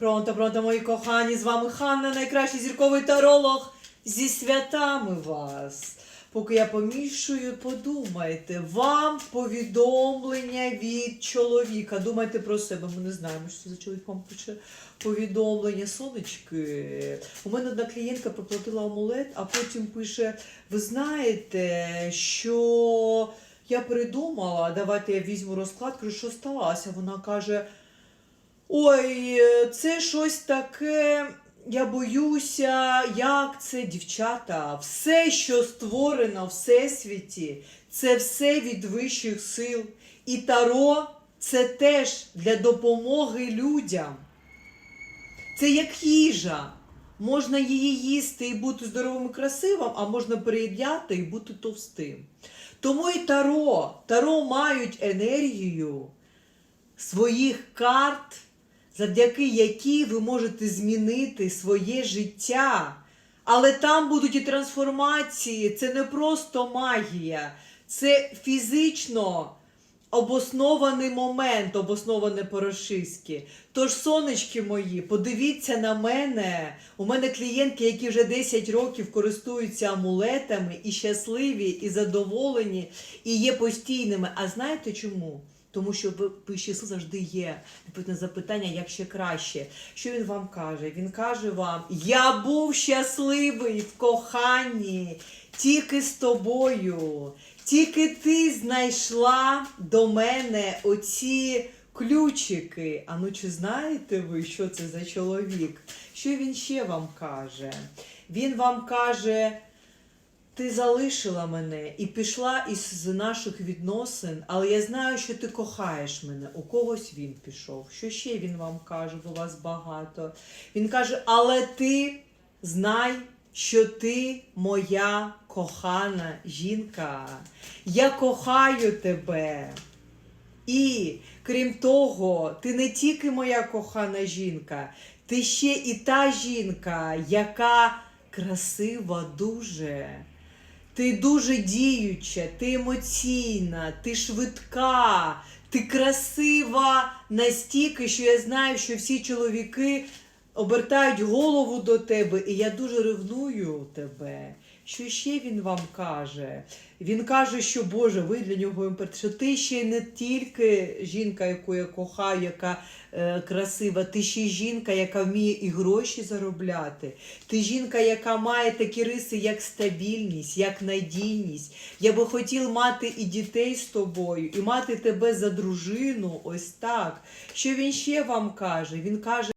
Пронто, пронто, мої кохані, з вами Ханна, найкращий зірковий таролог. Зі святами вас. Поки я помішую, подумайте, вам повідомлення від чоловіка. Думайте про себе. Ми не знаємо, що це за чоловік вам пише повідомлення. Сонечки. У мене одна клієнтка проплатила амулет, а потім пише: ви знаєте, що я придумала, давайте я візьму розклад, кажу, що сталося. Вона каже. Ой, е, це щось таке. Я боюся, як це, дівчата. Все, що створено в всесвіті, це все від вищих сил. І таро це теж для допомоги людям. Це як їжа. Можна її їсти і бути здоровим і красивим, а можна переїдяти і бути товстим. Тому і таро. Таро мають енергію своїх карт, завдяки якій ви можете змінити своє життя. Але там будуть і трансформації. Це не просто магія, це фізично обоснований момент, обосноване по-рашистськи. Тож, сонечки мої, подивіться на мене. У мене клієнтки, які вже 10 років користуються амулетами і щасливі, і задоволені, і є постійними. А знаєте чому? Тому що ви- вищі завжди є. Відповідь на запитання, як ще краще. Що він вам каже? Він каже вам: Я був щасливий в коханні тільки з тобою. Тільки ти знайшла до мене оці ключики. А ну чи знаєте ви, що це за чоловік? Що він ще вам каже? Він вам каже. Ти залишила мене і пішла із наших відносин, але я знаю, що ти кохаєш мене. У когось він пішов. Що ще він вам каже, бо вас багато. Він каже: Але ти знай, що ти моя кохана жінка. Я кохаю тебе. І крім того, ти не тільки моя кохана жінка, ти ще і та жінка, яка красива дуже. Ти дуже діюча, ти емоційна, ти швидка, ти красива настільки, що я знаю, що всі чоловіки обертають голову до тебе, і я дуже ревную тебе. Що ще він вам каже? Він каже, що Боже, ви для нього що ти ще не тільки жінка, яку я кохаю, яка е, красива, ти ще жінка, яка вміє і гроші заробляти. Ти жінка, яка має такі риси, як стабільність, як надійність. Я би хотів мати і дітей з тобою, і мати тебе за дружину. Ось так. Що він ще вам каже? Він каже.